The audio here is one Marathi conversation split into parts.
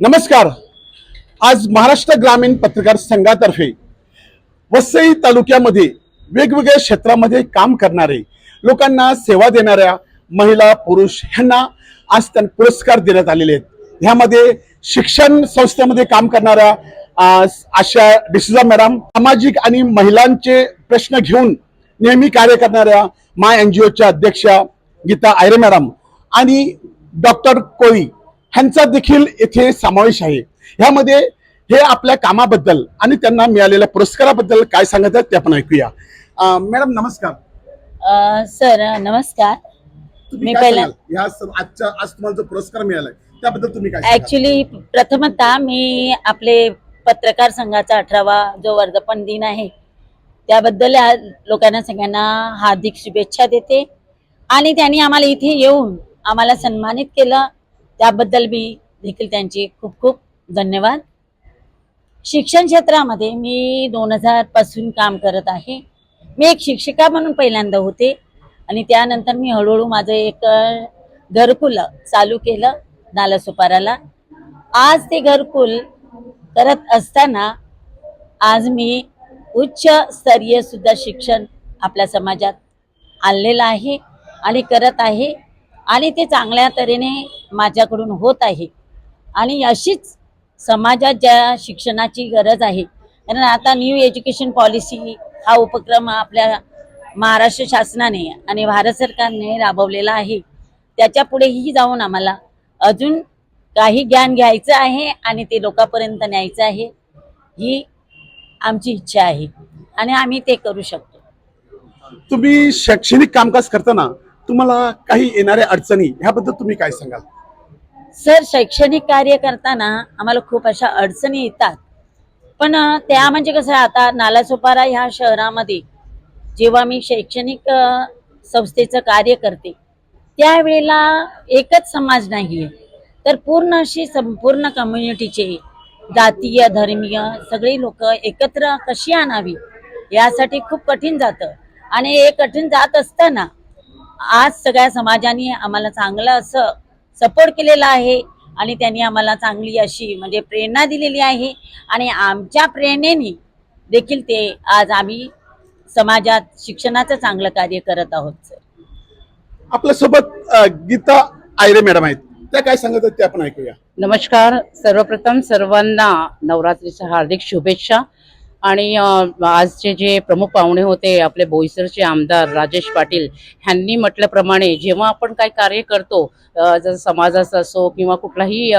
नमस्कार. आज महाराष्ट्र ग्रामीण पत्रकार संघातर्फे वसई तालुक्यामध्ये वेगवेगळ्या क्षेत्रामध्ये काम करणारे लोकांना सेवा देणाऱ्या महिला पुरुष ह्यांना आज त्यांना पुरस्कार देण्यात आलेले आहेत. ह्यामध्ये शिक्षण संस्थेमध्ये काम करणाऱ्या आशा डिसुजा मॅडम सामाजिक आणि महिलांचे प्रश्न घेऊन नेहमी कार्य करणाऱ्या माय एन जी ओच्या अध्यक्षा गीता आयरे मॅडम आणि डॉक्टर कोळी ह्यांचा देखील येथे समावेश आहे. ह्यामध्ये हे आपल्या कामाबद्दल आणि त्यांना मिळालेल्या पुरस्काराबद्दल काय सांगत आहेत ते आपण ऐकूया. मॅडम नमस्कार. सर नमस्कार. मी पहिला- आजच्या आज तुम्हाला जो पुरस्कार मिळालाय त्याबद्दल तुम्ही काय? ऍक्च्युली प्रथमतः मी आपले पत्रकार संघाचा अठरावा जो वर्धापन दिन आहे त्याबद्दल लोकांना सगळ्यांना हार्दिक शुभेच्छा देते. आणि त्यांनी आम्हाला इथे येऊन आम्हाला सन्मानित केलं. त्याबद्दल मी देखील त्यांचे खूप खूप धन्यवाद. शिक्षण क्षेत्रामध्ये मी दोन हजारपासून काम करत आहे. मी एक शिक्षिका म्हणून पहिल्यांदा होते आणि त्यानंतर मी हळूहळू माझं एक घरकुल चालू केलं नालासोपाराला. आज ते घरकुल करत असताना आज मी उच्च स्तरीय सुद्धा शिक्षण आपल्या समाजात आणलेलं आहे आणि करत आहे. आणि ते चांगल्या तऱ्हेने माझ्याकडून होत आहे. आणि अशीच समाजात ज्या शिक्षणाची गरज आहे कारण आता न्यू एज्युकेशन पॉलिसी हा उपक्रम आपल्या महाराष्ट्र शासनाने आणि भारत सरकारने राबवलेला आहे. त्याच्या पुढेही जाऊन आम्हाला अजून काही ज्ञान घ्यायचं आहे आणि ते लोकांपर्यंत न्यायचं आहे ही आमची इच्छा आहे. आणि आम्ही ते करू शकतो. तुम्ही शैक्षणिक कामकाज करताना तुम्हाला काही येणाऱ्या अडचणी ह्याबद्दल तुम्ही काय सांगाल? सर शैक्षणिक कार्य करताना आम्हाला खूप अशा अडचणी येतात. पण त्या म्हणजे कसं आहे, आता नालासोपारा ह्या शहरामध्ये जेव्हा मी शैक्षणिक संस्थेचं कार्य करते त्यावेळेला एकच समाज नाही आहे तर पूर्ण अशी संपूर्ण कम्युनिटीचे जातीय धर्मीय सगळी लोक एकत्र कशी आणावी यासाठी खूप कठीण जातं. आणि हे कठीण जात असताना आज सगळ्या समाजाने आम्हाला चांगलं असं सपोर्ट केलेला आहे आणि त्यांनी आम्हाला चांगली अशी म्हणजे प्रेरणा दिलेली आहे. आणि आमच्या प्रेरणेने देखील ते आज आम्ही समाजात शिक्षणाचं चांगलं कार्य करत आहोत सर. आपल्यासोबत गीता आयरे मॅडम आहेत. त्या काय सांगत आहेत ते आपण ऐकूया. नमस्कार. सर्वप्रथम सर्वांना नवरात्रीच्या हार्दिक शुभेच्छा. आणि आजचे जे प्रमुख पाहुणे होते आपले बोईसरचे आमदार राजेश पाटील ह्यांनी म्हटल्याप्रमाणे जेव्हा आपण काही कार्य करतो जसं समाजाचं असो किंवा कुठलाही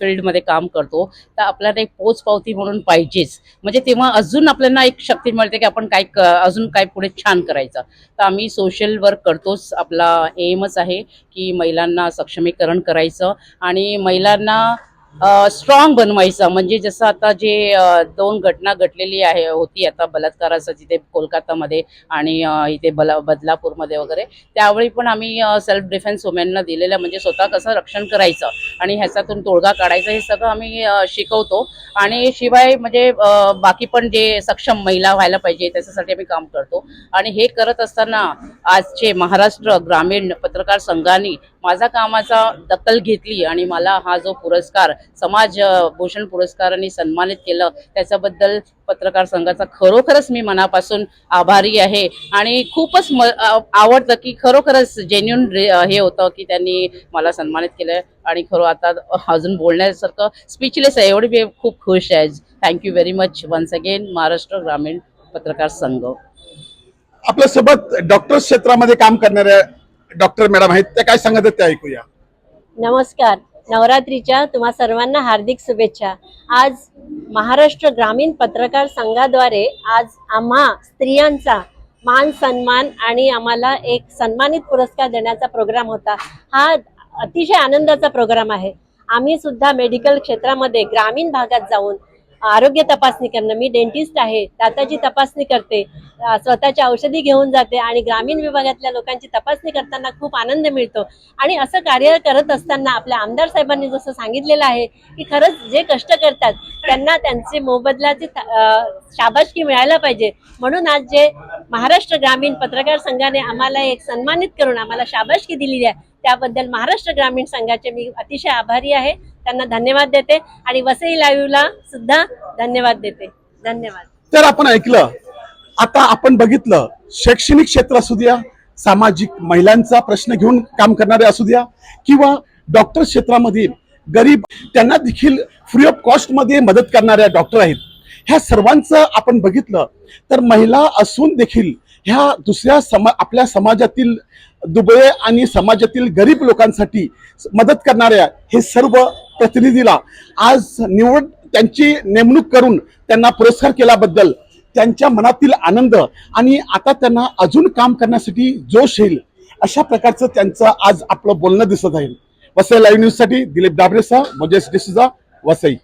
फील्डमध्ये काम करतो तर आपल्याला एक पोचपावती म्हणून पाहिजेच. म्हणजे तेव्हा अजून आपल्याला एक शक्ती मिळते की आपण काय क- अजून काय पुढे छान करायचं. तर आम्ही सोशल वर्क करतोच. आपला एमच आहे की महिलांना सक्षमीकरण करायचं आणि महिलांना स्ट्रॉंग बनवायचं. म्हणजे जसं आता जे दोन घटना घडलेली आहे होती आता बलात्काराचं तिथे कोलकातामध्ये आणि इथे बला बदलापूरमध्ये वगैरे त्यावेळी पण आम्ही सेल्फ डिफेन्स वुमेनना दिलेलं म्हणजे स्वतः कसं रक्षण करायचं आणि ह्याच्यातून तोडगा काढायचा हे सगळं आम्ही शिकवतो. आणि शिवाय म्हणजे बाकी पण जे सक्षम महिला व्हायला पाहिजे त्याच्यासाठी आम्ही काम करतो. आणि हे करत असताना आजचे महाराष्ट्र ग्रामीण पत्रकार संघाने माझा कामाचा दखल घेतली आणि मला हा जो पुरस्कार समाज भूषण पुरस्काराने सन्मानित केलं. त्याच्याबद्दल पत्रकार संघाचा खरोखरच मी मनापासून आभारी आहे. आणि खूपच म आवडतं की खरोखरच जेन्युन हे होतं की त्यांनी मला सन्मानित केलं आणि खरं आता अजून बोलण्यासारखं स्पीचलेस आहे. एवढी मी खूप खुश आहे. Thank you very much once again Maharashtra ग्रामीण पत्रकार संघ. आपल्यासोबत डॉक्टर क्षेत्रामध्ये काम करणाऱ्या डॉक्टर मॅडम आहेत. त्या काय सांगत आहेत ते ऐकूया. नमस्कार. नवरात्रीच्या तुम्हा सर्वांना हार्दिक शुभेच्छा. आज महाराष्ट्र ग्रामीण पत्रकार संघाद्वारे आज आम्हा स्त्रियांचा मान सन्मान आणि आम्हाला एक सन्मानित पुरस्कार देण्याचा प्रोग्राम होता. हा अतिशय आनंदाचा प्रोग्राम आहे. आम्ही सुद्धा मेडिकल क्षेत्रामध्ये ग्रामीण भागात जाऊन आरोग्य तपासणी करणं. मी डेंटिस्ट आहे. दाताची तपासणी करते. स्वतःच्या औषधी घेऊन जाते आणि ग्रामीण विभागातल्या लोकांची तपासणी करताना खूप आनंद मिळतो. आणि असं कार्य करत असताना आपल्या आमदार साहेबांनी जसं सांगितलेलं आहे की खरंच जे कष्ट करतात त्यांना त्यांचे मोबदल्याची शाबाशकी मिळायला पाहिजे. म्हणून आज जे महाराष्ट्र ग्रामीण पत्रकार संघाने आम्हाला एक सन्मानित करून आम्हाला शाबाशकी दिलेली आहे त्याबद्दल महाराष्ट्र ग्रामीण संघाचे मी अतिशय आभारी आहे. त्यांना धन्यवाद देते आणि वसई लाईव्हला सुद्धा धन्यवाद देते. धन्यवाद. तर आपण ऐकलं आता आपण बघितलं शैक्षणिक क्षेत्र असू द्या सामाजिक महिलांचा प्रश्न घेऊन काम करणारे असू द्या किंवा डॉक्टर क्षेत्रामध्ये गरीब त्यांना देखील फ्री ऑफ कॉस्टमध्ये मदत करणाऱ्या डॉक्टर आहेत. ह्या सर्वांचं आपण बघितलं तर महिला असून देखील ह्या दुसऱ्या समा आपल्या समाजातील दुबळे आणि समाजातील गरीब लोकांसाठी मदत करणाऱ्या हे सर्व प्रतिनिधीला आज निवड त्यांची नेमणूक करून त्यांना पुरस्कार केल्याबद्दल त्यांच्या मनातील आनंद आणि आता त्यांना अजून काम करण्यासाठी जोश येईल अशा प्रकारचं त्यांचं आज आपलं बोलणं दिसत आहे. वसई लाईव्ह न्यूजसाठी दिलीप डाबरेसा मजेश डिसुजा वसई.